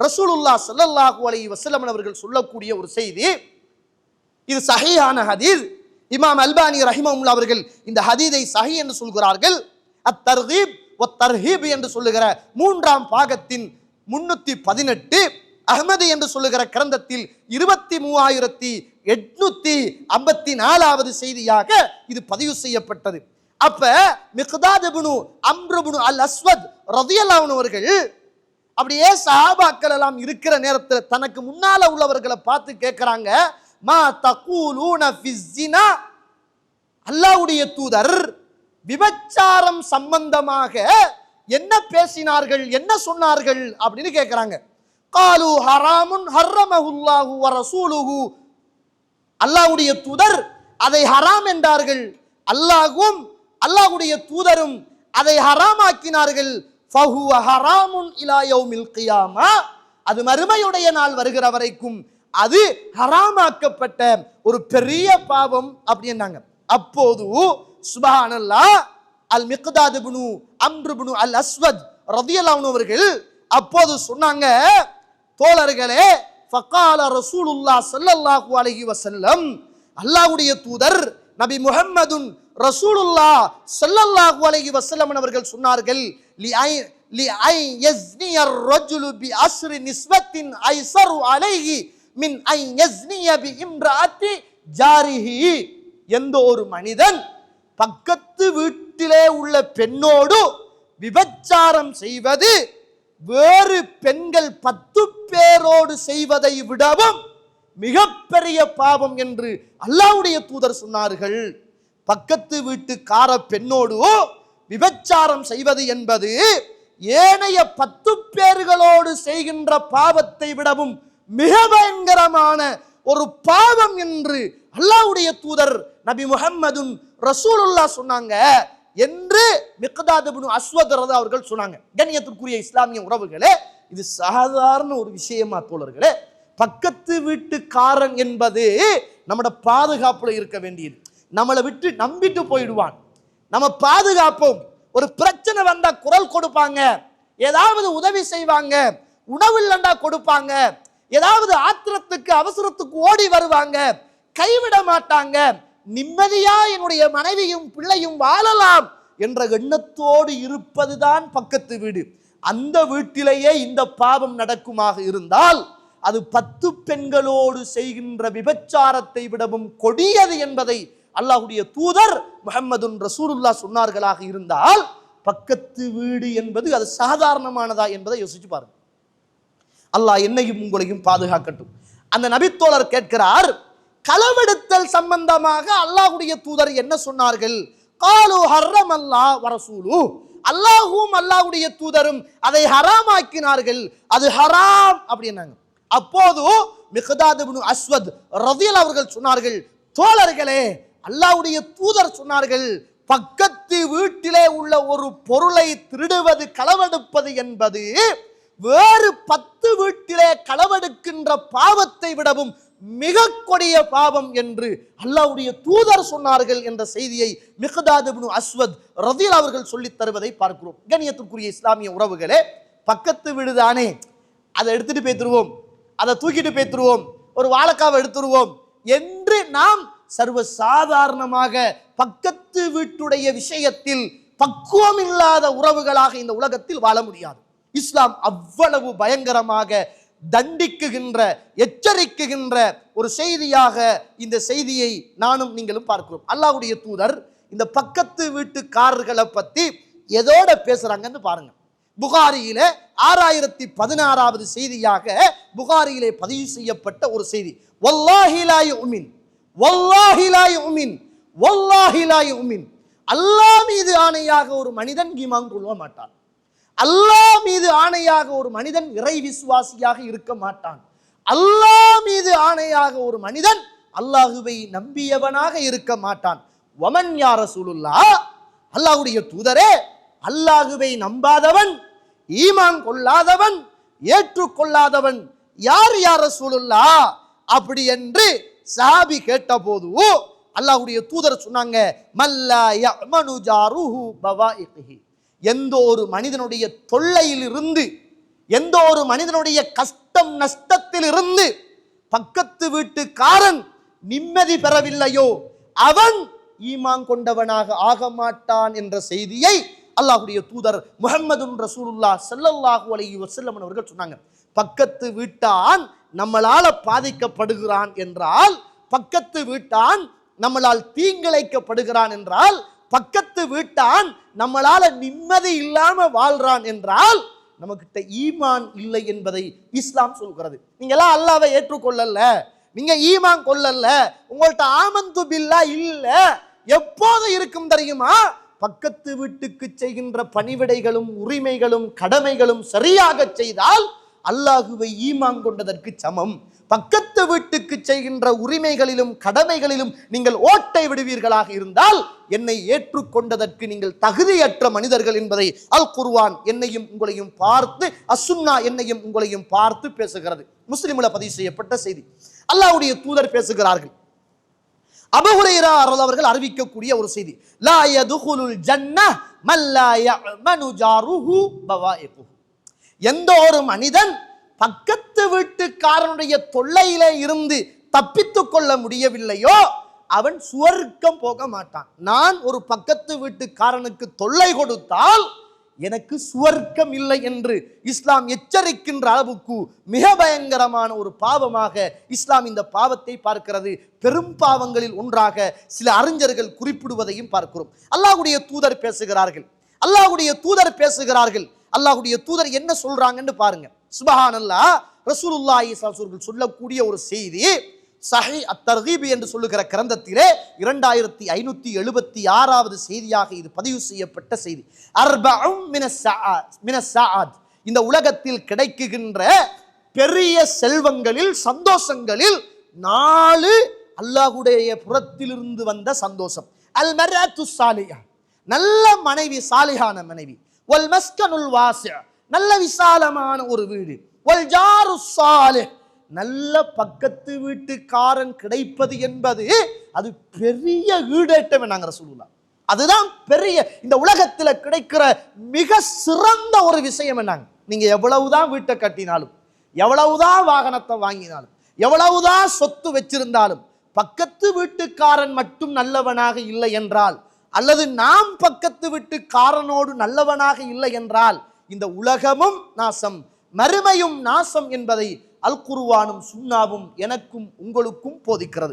ரசூலுல்லா சல்லல்லாஹு அலி வஸல்லம் அவர்கள் சொல்லக்கூடிய ஒரு செய்தி. இது சஹீஹான ஹதீஸ். இமாம் அல்பானி ரஹிமஹுல்லா அவர்கள் இந்த ஹதீதை சஹி என்று சொல்கிறார்கள். அத்தர்ஹீப் தர்ஹீப் என்று சொல்லுகிற மூன்றாம் பாகத்தின் முன்னூத்தி பதினெட்டு அஹ்மது என்று சொல்லுகிற கிரந்தத்தில் இருபத்தி மூவாயிரத்தி எட்நூத்தி ஐம்பத்தி நாலாவது செய்தியாக இது பதிவு செய்யப்பட்டது. அப்ப மிக்தாத் அம்ருபுனு அல் அஸ்வத் ரதியல்லாஹு அவர்கள் அப்படியே சஹாபாக்கள் எல்லாம் இருக்கிற நேரத்தில் தனக்கு முன்னால உள்ளவர்களை பார்த்து கேட்கிறாங்க மா தகூலூன ஃபிஸ்ஸினா அல்லாஹ்வுடைய தூதர் விபச்சாரம் சம்பந்தமாக என்ன பேசினார்கள் என்ன சொன்னார்கள் அப்படின்னு கேட்கிறாங்க காலு ஹராமுன் ஹர்ரமஹுல்லாஹு வ அல்லாவுடைய தூதர் அதை ஹராம் என்றார்கள். அல்லாஹும் அல்லாஹுடைய தூதரும் அதை ஹராமாக்கினார்கள். ஃபஹுவ ஹராமுன் இலா யௌமில் கியாமா. அது மறுமையுடைய நாள் வருகிற வரைக்கும் அது ஹராமாக்கப்பட்ட ஒரு பெரிய பாவம் அப்படின்னாங்க அப்போது சுபஹானல்லா அல் மிக்தாது புனு அம்ர் அல் அஸ்வத் ரதியலாவுன் அவர்கள் அப்போது சொன்னாங்க தோழர்களே ஃபக்கால ரசூலுல்லாஹ் சல்லல்லாஹு அலஹி வசல்லம் அல்லாஹ்வுடைய தூதர் நபி முஹம்மதுன் ரசூலுல்லாஹ் சல்லல்லாஹு அலஹி வசல்லம் அவர்கள் சொன்னார்கள் எந்த ஒரு மனிதன் பக்கத்து வீட்டிலே உள்ள பெண்ணோடு விபச்சாரம் செய்வது வேறு பெண்கள் பத்து பேரோடு செய்வதை விடவும் மிகப்பெரிய பாவம் என்று அல்லாவுடைய தூதர் சொன்னார்கள். பக்கத்து வீட்டுக்கார பெண்ணோடு விபச்சாரம் செய்வது என்பது ஏனைய பத்து பேர்களோடு செய்கின்ற பாவத்தை விடவும் மிக பயங்கரமான ஒரு பாவம் என்று அல்லாஹ்வுடைய தூதர் நபி முகம்மதுன் ரசூலுல்லாஹ் சொன்னாங்க என்று மிக்தாத் அஸ்வதரதா அவர்கள் சொன்னாங்க. கண்ணியத்திற்குரிய இஸ்லாமிய உறவுகளே இது சாதாரண ஒரு விஷயமா தோழர்களே. பக்கத்து வீட்டுக்காரன் என்பது நம்மட பாதுகாப்புல இருக்க வேண்டியது. நம்மளை விட்டு நம்பிட்டு போயிடுவான். நம்ம பாதுகாப்போம். ஒரு பிரச்சனை வந்தா குரல் கொடுப்பாங்க. ஏதாவது உதவி செய்வாங்க. உணவு இல்லைண்டா கொடுப்பாங்க. ஏதாவது ஆத்திரத்துக்கு அவசரத்துக்கு ஓடி வருவாங்க. கைவிட மாட்டாங்க. நிம்மதியா என்னுடைய மனைவியும் பிள்ளையும் வாழலாம் என்ற எண்ணத்தோடு இருப்பதுதான் பக்கத்து வீடு. அந்த வீட்டிலேயே இந்த பாவம் நடக்குமாக இருந்தால் அது பத்து பெண்களோடு செய்கின்ற விபச்சாரத்தை விடவும் கொடியது என்பதை அல்லாஹுடைய தூதர் முஹம்மதுன் ரசூலுல்லா சொன்னார்களாக இருந்தால் பக்கத்து வீடு என்பது அது சாதாரணமானதா என்பதை யோசிச்சு பாருங்க. அல்லாஹ் என்னையும் உங்களையும் பாதுகாக்கட்டும். அந்த நபித்தோழர் கேட்கிறார் களவெடுத்தல் சம்பந்தமாக அல்லாஹ்வுடைய தூதர் என்ன சொன்னார்கள்? காலு ஹர்ரம் அல்லாஹ் வரசூலு அல்லாஹும் அல்லாஹுடைய தூதரும் அதை ஹராமாக்கினார்கள். அது ஹராம் அப்படின்னாங்க அப்போது மிகதாது அஸ்வத் ரதியல் அவர்கள் சொன்னார்கள் தோழர்களே அல்லாவுடைய தூதர் சொன்னார்கள் பக்கத்து வீட்டிலே உள்ள ஒரு பொருளை திருடுவது களவெடுப்பது என்பது வேறு பத்து வீட்டிலே களவெடுக்கின்ற பாவத்தை விடவும் மிக கொடிய பாவம் என்று அல்லாஹ்வுடைய தூதர் சொன்னார்கள் என்ற செய்தியை மிகதாத் அஸ்வத் ரதில் அவர்கள் சொல்லித் தருவதை பார்க்கிறோம். கண்ணியத்திற்குரிய இஸ்லாமிய உறவுகளே பக்கத்து வீடுதானே அதை எடுத்துட்டு போய்த்துருவோம் அதை தூக்கிட்டு போய்த்துருவோம் ஒரு வாழைக்காவை எடுத்துருவோம் என்று நாம் சர்வ சாதாரணமாக பக்கத்து வீட்டுடைய விஷயத்தில் பக்குவம் இல்லாத உறவுகளாக இந்த உலகத்தில் வாழ முடியாது. இஸ்லாம் அவ்வளவு பயங்கரமாக தண்டிக்குகின்ற எச்சரிக்குகின்ற ஒரு செய்தியாக இந்த செய்தியை நானும் நீங்களும் பார்க்கிறோம். அல்லாவுடைய தூதர் இந்த பக்கத்து வீட்டுக்காரர்களை பற்றி எதோட பேசுகிறாங்கன்னு பாருங்க. புகாரியில ஆறாயிரத்தி பதினாறாவது செய்தியாக புகாரியிலே பதிவு செய்யப்பட்ட ஒரு செய்தி. வல்லாஹிலாய் உமின் வல்லாஹிலாய் உமின் வல்லாஹிலாய் உமின் அல்லாஹ் மீது ஆணையாக ஒரு மனிதன் ஈமான் கொள்ள மாட்டான். அல்லாஹ் மீது ஆணையாக ஒரு மனிதன் இறை விசுவாசியாக இருக்க மாட்டான். அல்லாஹ் மீது ஆணையாக ஒரு மனிதன் அல்லாஹுவை நம்பியவனாக இருக்க மாட்டான். வமன் யார சூழுல்லா அல்லாஹ்வுடைய தூதரே அல்லாஹுவை நம்பாதவன் ஈமான் கொள்ளாதவன் ஏற்றுக்கொள்ளாதவன் யார் யார சூழுல்லா அப்படி என்று சாபி கேட்டபோது அல்லாஹுடைய தூதர் சொன்னாங்க மல்லா எந்த ஒரு மனிதனுடைய தொல்லையிலிருந்து எந்த ஒரு மனிதனுடைய கஷ்டம் நஷ்டத்திலிருந்து பக்கத்து வீட்டுக்காரன் நிம்மதி பெறவில்லையோ அவன் ஈமான் கொண்டவனாக ஆக மாட்டான் என்ற செய்தியை அல்லாஹுடைய தூதர் முஹம்மதுன் ரசூலுல்லா செல்லல்லாஹு அலைஹி வசல்லம் அவர்கள் சொன்னாங்க. பக்கத்து வீட்டான் நம்மளால் பாதிக்கப்படுகிறான் என்றால் பக்கத்து வீட்டான் நம்மளால் தீங்கிழைக்கப்படுகிறான் என்றால் பக்கத்து வீட்டான் நம்மளால நிம்மதி இல்லாம வாழ்றான் என்றால் நமக்கிட்ட ஈமான் இல்லை என்பதை இஸ்லாம் சொல்கிறது. நீங்களாம் அல்லாவை ஏற்றுக்கொள்ளல. நீங்க ஈமான் கொள்ளல. உங்கள்கிட்ட ஆமந்து பில்லா இல்ல. எப்போது இருக்கும் தெரியுமா? பக்கத்து வீட்டுக்கு செய்கின்ற பணிவிடைகளும் உரிமைகளும் கடமைகளும் சரியாக செய்தால் அல்லாஹுவை ஈமான் கொண்டதற்கு சமம். பக்கத்து வீட்டுக்கு செய்கின்ற உரிமைகளிலும் கடமைகளிலும் நீங்கள் ஓட்டை விடுவீர்களாக இருந்தால் என்னை ஏற்றுக்கொண்டதற்கு நீங்கள் தகுதியற்ற மனிதர்கள் என்பதை அல் குர்வான் என்னையும் உங்களையும் பார்த்து அசுன்னா என்னையும் உங்களையும் பார்த்து பேசுகிறது. முஸ்லிம்ல பதிவு செய்யப்பட்ட செய்தி. அல்லாஹ்வுடைய தூதர் பேசுகிறார்கள். அபஹுரைரா அவர்கள் அறிவிக்கக்கூடிய ஒரு செய்தி. லா யதுகுலுல் ஜன்ன மல்லா யஅமனு ஜாருஹு பவாயிகுஹு. எந்த ஒரு மனிதன் பக்கத்து வீட்டுக்காரனுடைய தொல்லையில இருந்து தப்பித்து கொள்ள முடியவில்லையோ அவன் சுவர்க்கம் போக மாட்டான். நான் ஒரு பக்கத்து வீட்டுக்காரனுக்கு தொல்லை கொடுத்தால் எனக்கு சுவர்க்கம் இல்லை என்று இஸ்லாம் எச்சரிக்கின்ற அளவுக்கு மிக பயங்கரமான ஒரு பாவமாக இஸ்லாம் இந்த பாவத்தை பார்க்கிறது. பெரும் பாவங்களில் ஒன்றாக சில அறிஞர்கள் குறிப்பிடுவதையும் பார்க்கிறோம். அல்லாஹுடைய தூதர் பேசுகிறார்கள். அல்லாஹ்வுடைய தூதர் பேசுகிறார்கள். அல்லாஹுடைய தூதர் என்ன சொல்றாங்கன்னு பாருங்க. சுபஹானல்லா ரசூலுல்லாஹி அவர்கள் சொல்லக்கூடிய ஒரு செய்தி சஹி அத்தர்கீப் என்று சொல்லுகிற கிரந்தத்திலே இரண்டாயிரத்தி ஐநூத்தி எழுபத்தி ஆறாவது செய்தியாக இது பதிவு செய்யப்பட்ட செய்தி. அர்பஉம் மினஸ் மினஸ் இந்த உலகத்தில் கிடைக்குகின்ற பெரிய செல்வங்களில் சந்தோஷங்களில் நாலு அல்லாஹுடைய புறத்திலிருந்து வந்த சந்தோஷம். அல் மர்அத்து சாலிஹா நல்ல மனைவி சாலிஹான மனைவி. வல் மஸ்கனுல் வாசி' நல்ல விசாலமான ஒரு வீடு. வல் ஜாரு சாலு நல்ல பக்கத்து வீட்டுக்காரன் கிடைப்பது என்பது அது பெரிய ஈடேட்டம் நாங்கள் சொல்லலாம் அதுதான் பெரிய இந்த உலகத்தில் கிடைக்கிற மிக சிறந்த ஒரு விஷயம் என்னங்க நீங்கள். எவ்வளவுதான் வீட்டை கட்டினாலும் எவ்வளவுதான் வாகனத்தை வாங்கினாலும் எவ்வளவுதான் சொத்து வச்சிருந்தாலும் பக்கத்து வீட்டுக்காரன் மட்டும் நல்லவனாக இல்லை என்றால் அல்லது நாம் பக்கத்து விட்டு காரனோடு நல்லவனாக இல்லை என்றால் இந்த உலகமும் நாசம் மறுமையும் நாசம் என்பதை அல் குருவானும் சுண்ணாவும் எனக்கும் உங்களுக்கும் போதிக்கிறது.